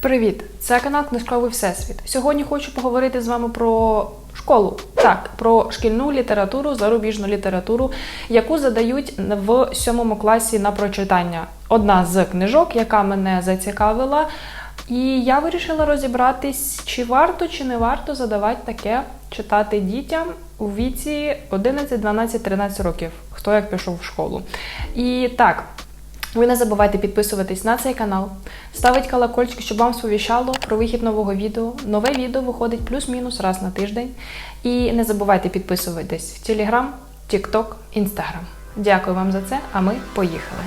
Привіт! Це канал Книжковий Всесвіт. Сьогодні хочу поговорити з вами про школу. Так, про шкільну літературу, зарубіжну літературу, яку задають в сьомому класі на прочитання. Одна з книжок, яка мене зацікавила. І я вирішила розібратись, чи варто, чи не варто задавати таке читати дітям у віці 11, 12, 13 років, хто як пішов в школу. І так, ви не забувайте підписуватись на цей канал, ставити колокольчик, щоб вам сповіщало про вихід нового відео. Нове відео виходить плюс-мінус раз на тиждень. І не забувайте підписуватись в Телеграм, Тікток, Інстаграм. Дякую вам за це, а ми поїхали.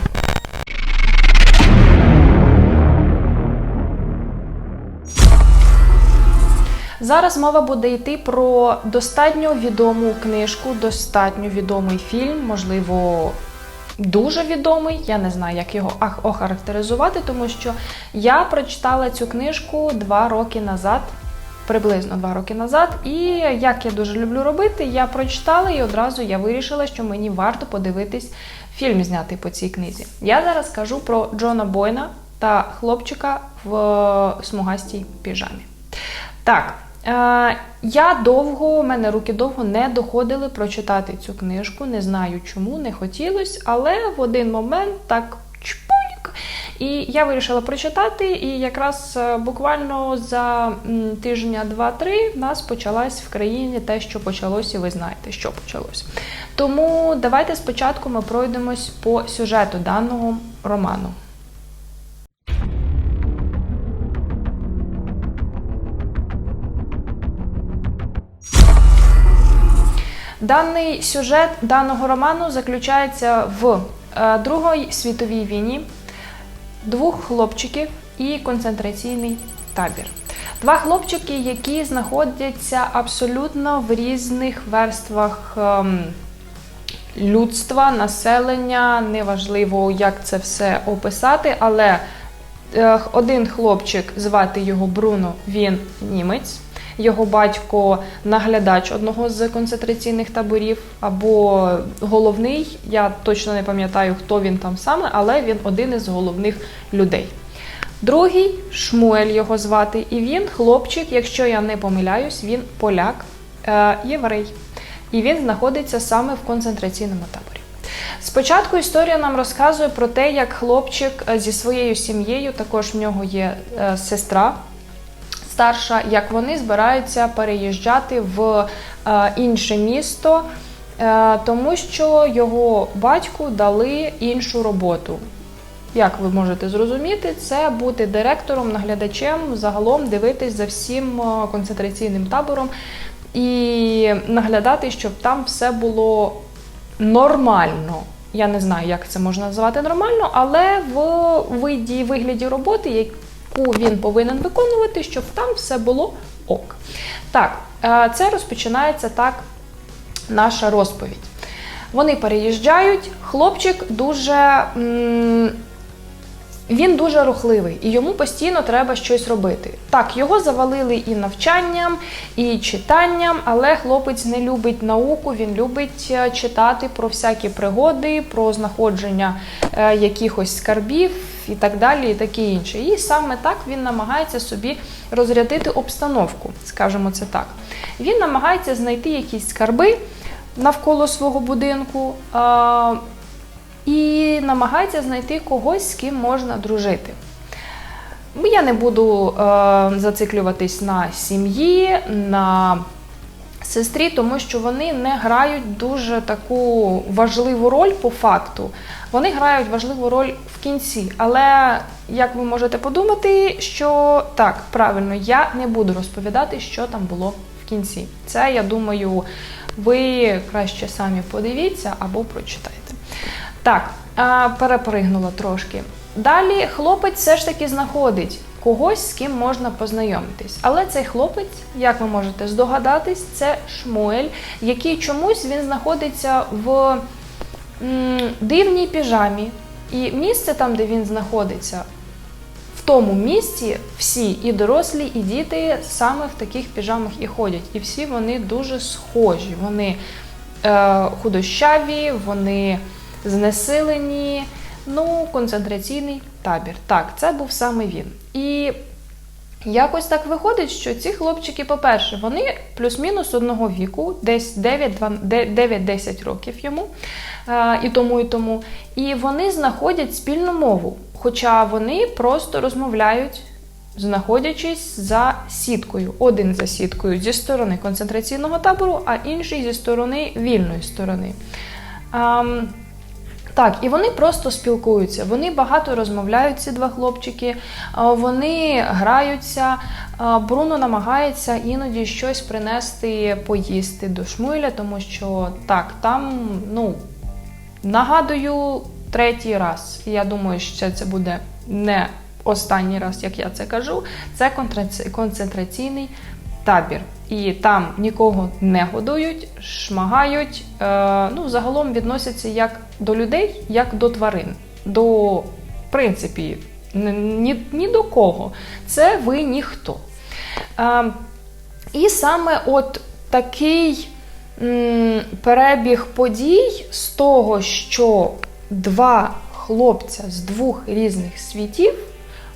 Зараз мова буде йти про достатньо відому книжку, достатньо відомий фільм, можливо, дуже відомий. Я не знаю, як його охарактеризувати, тому що я прочитала цю книжку два роки назад, приблизно два роки назад. І як я дуже люблю робити, я прочитала і одразу я вирішила, що мені варто подивитись фільм знятий по цій книзі. Я зараз кажу про Джона Бойна та хлопчика в е, смугастій піжамі. Так, я довго, у мене руки довго не доходили прочитати цю книжку. Не знаю чому, не хотілося, але в один момент так чпуньк. І я вирішила прочитати, і якраз е, буквально за тижня два-три в нас почалось в країні те, що почалось, і ви знаєте, що почалось. Тому давайте спочатку ми пройдемось по сюжету даного роману. Даний сюжет даного роману заключається в е, Другій світовій війні, двох хлопчиків і концентраційний табір. Два хлопчики, які знаходяться абсолютно в різних верствах ем, людства, населення. Неважливо, як це все описати, але е, один хлопчик, звати його Бруно, він німець. Його батько наглядач одного з концентраційних таборів, або головний. Я точно не пам'ятаю, хто він там саме, але він один із головних людей. Другий Шмуель його звати, і він хлопчик, якщо я не помиляюсь, він поляк, е, єврей. І він знаходиться саме в концентраційному таборі. Спочатку історія нам розказує про те, як хлопчик е, зі своєю сім'єю, також в нього є е, сестра старша, як вони збираються переїжджати в е, інше місто, е, тому що його батьку дали іншу роботу. Як ви можете зрозуміти, це бути директором, наглядачем, загалом дивитись за всім е, концентраційним табором і наглядати, щоб там все було нормально. Я не знаю, як це можна назвати нормально, але в виді вигляді роботи, яку він повинен виконувати, щоб там все було ок. Так, е, це розпочинається так наша розповідь. Вони переїжджають, хлопчик дуже. м, він дуже рухливий і йому постійно треба щось робити. Так, його завалили і навчанням, і читанням, але хлопець не любить науку, він любить е, читати про всякі пригоди, про знаходження е, якихось скарбів і так далі, і таке інше. І саме так він намагається собі розрядити обстановку, скажімо це так. Він намагається знайти якісь скарби навколо свого будинку. І намагається знайти когось, з ким можна дружити. Я не буду е, зациклюватись на сім'ї, на сестрі, тому що вони не грають дуже таку важливу роль по факту. Вони грають важливу роль в кінці. Але як ви можете подумати, що так, правильно, я не буду розповідати, що там було в кінці. Це, я думаю, ви краще самі подивіться або прочитайте. Так, перепригнула трошки. Далі хлопець все ж таки знаходить когось, з ким можна познайомитись. Але цей хлопець, як ви можете здогадатись, це Шмуель, який чомусь він знаходиться в дивній піжамі. І місце там, де він знаходиться, в тому місці всі, і дорослі, і діти саме в таких піжамах і ходять. І всі вони дуже схожі. Вони е, худощаві, вони знесилені. Ну, концентраційний табір. Так, це був саме він. І Якось так виходить, що ці хлопчики, по-перше, вони плюс-мінус одного віку, десь 9-10 років йому е, і тому, і тому. І вони знаходять спільну мову, хоча вони просто розмовляють, знаходячись за сіткою. Один за сіткою зі сторони концентраційного табору, а інший зі сторони вільної сторони. Ем, так, і вони просто спілкуються. Вони багато розмовляють, ці два хлопчики, вони граються. Бруно намагається іноді щось принести поїсти до шмиля, тому що так, там, ну, нагадую, третій раз. Я думаю, що це буде не останній раз, як я це кажу. Це концентраційний табір. І там нікого не годують, шмагають. Е, ну, загалом відносяться як до людей, як до тварин. До, в принципі, ні, ні до кого. Це ви ніхто. Е, і саме от такий перебіг подій з того, що два хлопця з двох різних світів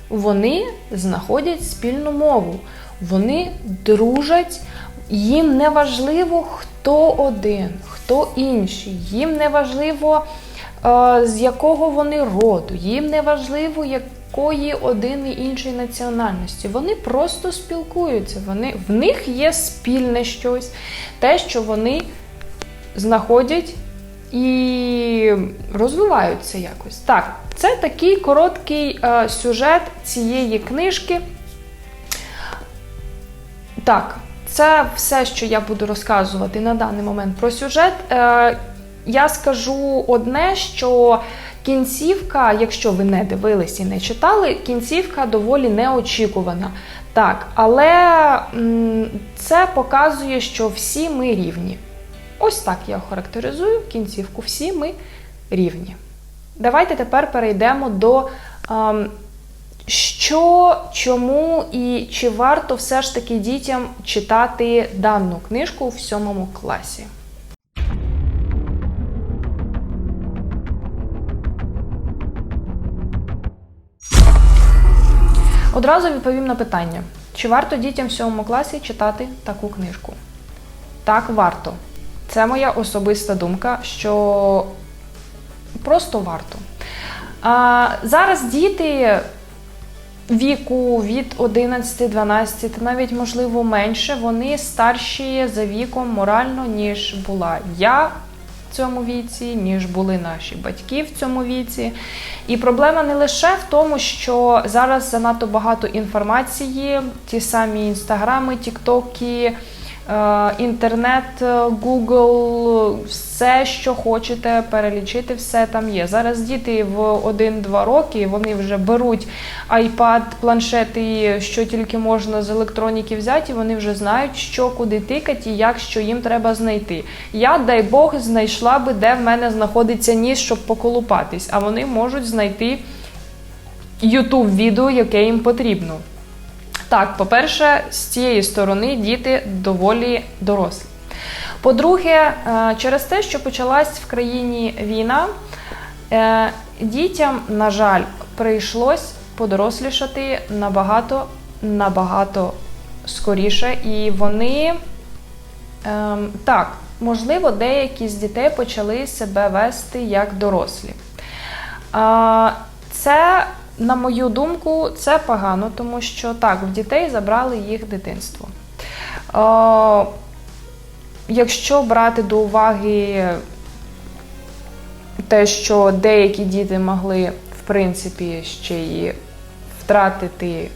вони знаходять спільну мову. Вони дружать, їм не важливо, хто один, хто інший. Їм не важливо, е, з якого вони роду, їм не важливо, якої один і іншої національності. Вони просто спілкуються. Вони, в них є спільне щось, те, що вони знаходять і розвиваються якось. Так, це такий короткий е, сюжет цієї книжки. Так, це все, що я буду розказувати на даний момент про сюжет. Е, я скажу одне, що кінцівка, якщо ви не дивились і не читали, кінцівка доволі неочікувана. Так, але це показує, що всі ми рівні. Ось так я охарактеризую кінцівку. Всі ми рівні. Давайте тепер перейдемо до ем, що, чому і чи варто все ж таки дітям читати дану книжку в сьомому класі. Одразу відповім на питання: чи варто дітям в сьомому класі читати таку книжку? Так, варто. Це моя особиста думка, що просто варто. А, зараз діти віку від 11, 12, та навіть, можливо, менше, вони старші за віком морально, ніж була я в цьому віці, ніж були наші батьки в цьому віці. І проблема не лише в тому, що зараз занадто багато інформації, ті самі інстаграми, тіктоки. Е, Інтернет, е, Google, все, що хочете перелічити, все там є. Зараз діти в 1-2 роки вони вже беруть iPad, планшети, що тільки можна з електроніки взяти, вони вже знають, що куди тикати і як що їм треба знайти. Я, дай Бог, знайшла би, де в мене знаходиться ніж, щоб поколупатись, а вони можуть знайти YouTube відео, яке їм потрібно. Так, по-перше, з цієї сторони діти доволі дорослі. По-друге, е, через те, що почалась в країні війна, е, дітям, на жаль, прийшлось подорослішати набагато, набагато скоріше, і вони ем, так, можливо, деякі з дітей почали себе вести як дорослі. Це на мою думку, це погано, тому що так, в дітей забрали їх дитинство. Е, якщо брати до уваги те, що деякі діти могли, в принципі, ще й втратити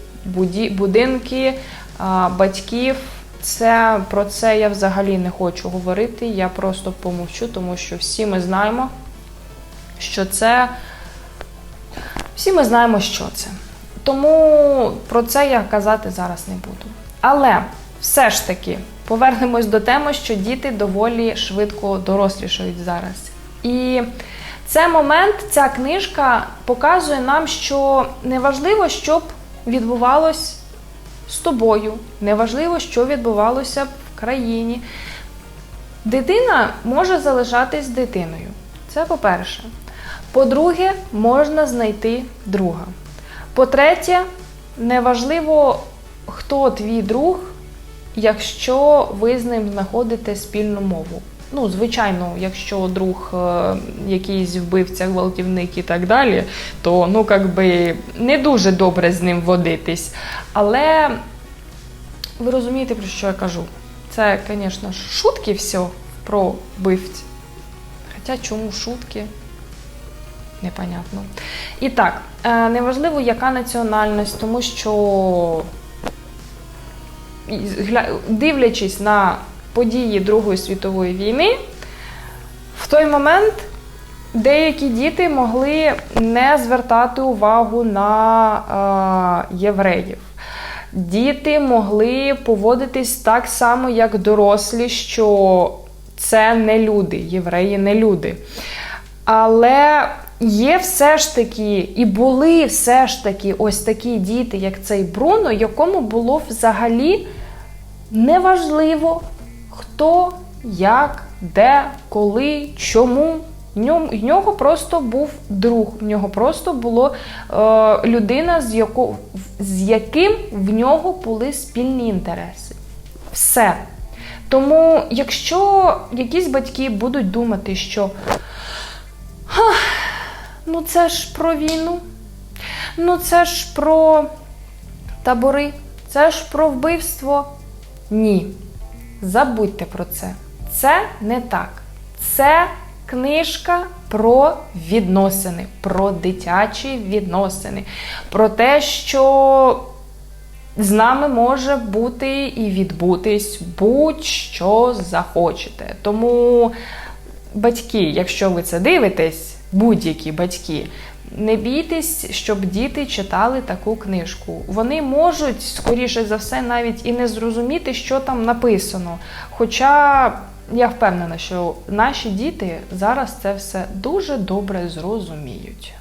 будинки, а, батьків, це, про це я взагалі не хочу говорити. Я просто помовчу, тому що всі ми знаємо, що це. Всі ми знаємо, що це. Тому про це я казати зараз не буду. Але все ж таки повернемось до теми, що діти доволі швидко дорослішають зараз. І це момент, ця книжка показує нам, що неважливо, що б відбувалось з тобою, неважливо, що відбувалося в країні. Дитина може залишатись дитиною. Це по-перше. По-друге, можна знайти друга. По-третє, неважливо, хто твій друг, якщо ви з ним знаходите спільну мову. Ну, звичайно, якщо друг е, якийсь вбивця, гвалтівник і так далі, то ну би не дуже добре з ним водитись. Але ви розумієте, про що я кажу? Це, звісно, шутки все про вбивць. Хоча чому шутки? Непонятно. І так, е, неважливо, яка національність, тому що дивлячись на події Другої світової війни, в той момент деякі діти могли не звертати увагу на е, євреїв. Діти могли поводитись так само, як дорослі, що це не люди, євреї не люди. Але є все ж таки, і були все ж таки ось такі діти, як цей Бруно, якому було взагалі неважливо, хто, як, де, коли, чому. В нього просто був друг, в нього просто було е, людина, з, яко, з яким в нього були спільні інтереси. Все. Тому, якщо якісь батьки будуть думати, що «Ха, ну це ж про війну, ну це ж про табори, це ж про вбивство. Ні. Забудьте про це. Це не так. Це книжка про відносини, про дитячі відносини, про те, що з нами може бути і відбутись будь-що захочете. Тому, батьки, якщо ви це дивитесь, будь-які батьки, не бійтесь, щоб діти читали таку книжку. Вони можуть, скоріше за все, навіть і не зрозуміти, що там написано. Хоча я впевнена, що наші діти зараз це все дуже добре зрозуміють.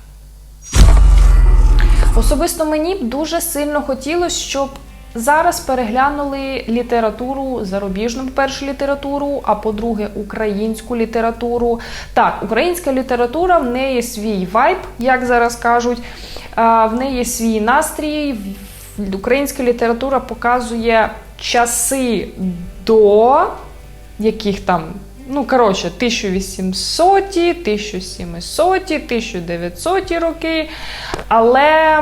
Особисто мені б дуже сильно хотілося, щоб зараз переглянули літературу зарубіжну, по-перше, літературу, а по-друге, українську літературу. Так, українська література в неї свій вайб, як зараз кажуть, в неї свій настрій. Українська література показує часи до яких там, ну коротше, 1800, 1700, 1900 роки. Але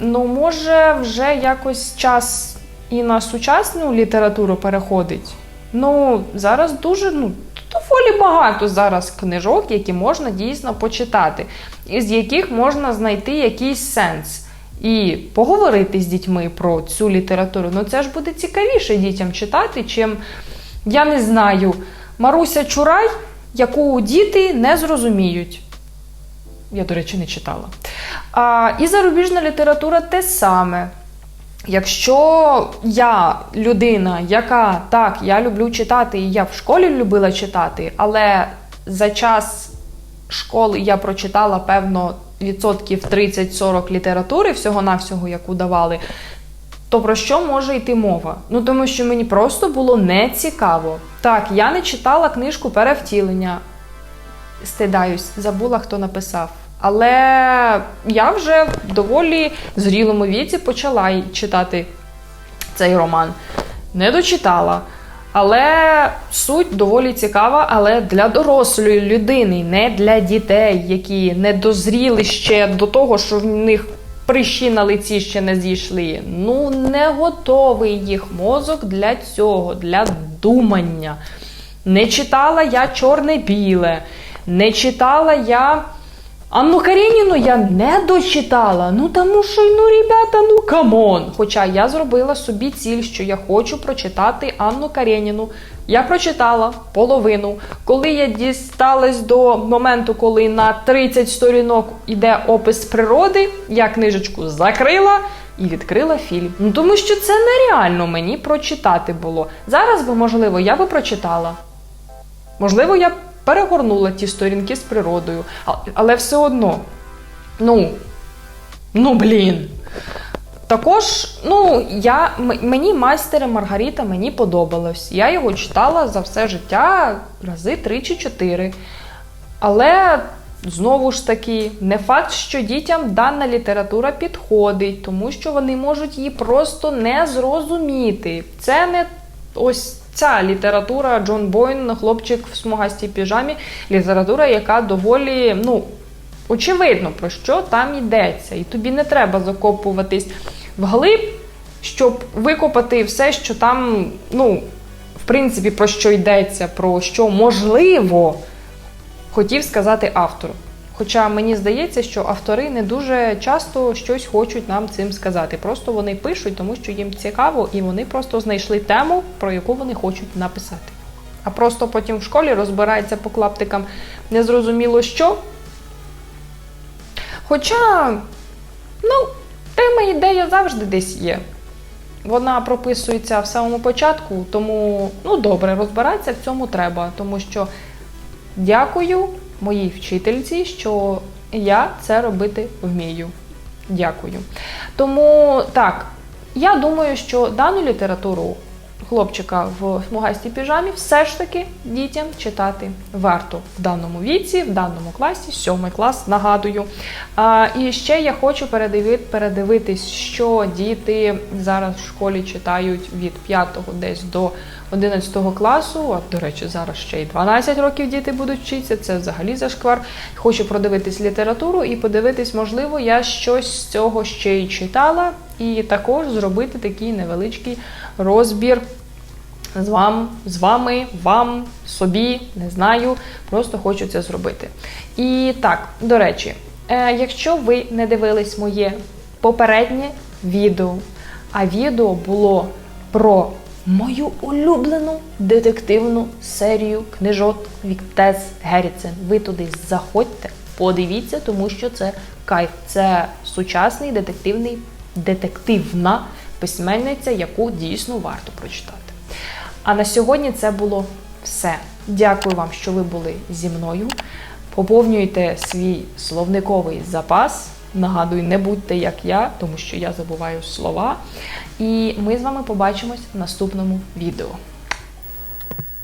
ну, може вже якось час і на сучасну літературу переходить. Ну, зараз дуже ну, доволі багато зараз книжок, які можна дійсно почитати, із яких можна знайти якийсь сенс. І поговорити з дітьми про цю літературу. Ну це ж буде цікавіше дітям читати, чим я не знаю, Маруся Чурай, яку діти не зрозуміють. Я, до речі, не читала. А, і зарубіжна література те саме. Якщо я людина, яка так, я люблю читати, і я в школі любила читати, але за час школи я прочитала, певно, відсотків 30-40 літератури, всього-навсього, яку давали, то про що може йти мова? Ну тому що мені просто було не цікаво. Так, я не читала книжку перевтілення. Стидаюсь, забула, хто написав. Але я вже в доволі зрілому віці почала читати цей роман. Не дочитала. Але суть доволі цікава, але для дорослої людини, не для дітей, які не дозріли ще до того, що в них прищі на лиці ще не зійшли. Ну, не готовий їх мозок для цього, для думання. Не читала я чорне-біле, не читала я. Анну Кареніну я не дочитала. Ну тому що, ну, ребята, ну камон. Хоча я зробила собі ціль, що я хочу прочитати Анну Кареніну. Я прочитала половину. Коли я дісталась до моменту, коли на 30 сторінок іде опис природи, я книжечку закрила і відкрила фільм. Ну тому що це нереально мені прочитати було. Зараз би, можливо, я би прочитала. Можливо, я б перегорнула ті сторінки з природою, але все одно. Ну, ну блін. Також, ну, я, мені майстер і Маргарита мені подобалось. Я його читала за все життя рази три чи чотири. Але Знову ж таки, не факт, що дітям дана література підходить, тому що вони можуть її просто не зрозуміти. Це не ось ця література Джон Бойн, хлопчик в смугастій піжамі, література, яка доволі, ну, очевидно, про що там йдеться. І тобі не треба закопуватись вглиб, щоб викопати все, що там, ну, в принципі, про що йдеться, про що можливо хотів сказати автор. Хоча мені здається, що автори не дуже часто щось хочуть нам цим сказати. Просто вони пишуть, тому що їм цікаво, і вони просто знайшли тему, про яку вони хочуть написати. А просто потім в школі розбирається по клаптикам незрозуміло що. Хоча, ну, тема ідея завжди десь є. Вона прописується в самому початку, тому ну добре, розбиратися в цьому треба, тому що дякую моїй вчительці, що я це робити вмію. Дякую. Тому так, я думаю, що дану літературу хлопчика в смугастій піжамі все ж таки дітям читати варто в даному віці, в даному класі, сьомий клас, нагадую. А, і ще я хочу передиви- передивитись, що діти зараз в школі читають від 5 десь до 11 класу. А, до речі, зараз ще й 12 років діти будуть вчитися, це взагалі зашквар. Хочу продивитись літературу і подивитись, можливо, я щось з цього ще й читала, і також зробити такий невеличкий розбір з вам, з вами, вам, собі, не знаю. Просто хочу це зробити. І так, до речі, е, якщо ви не дивились моє попереднє відео, а відео було про мою улюблену детективну серію книжок від Тес Геррітсен. Ви туди заходьте, подивіться, тому що це кайф. Це сучасний детективний, детективна письменниця, яку дійсно варто прочитати. А на сьогодні це було все. Дякую вам, що ви були зі мною. Поповнюйте свій словниковий запас. Нагадую, не будьте як я, тому що я забуваю слова. І ми з вами побачимось в наступному відео.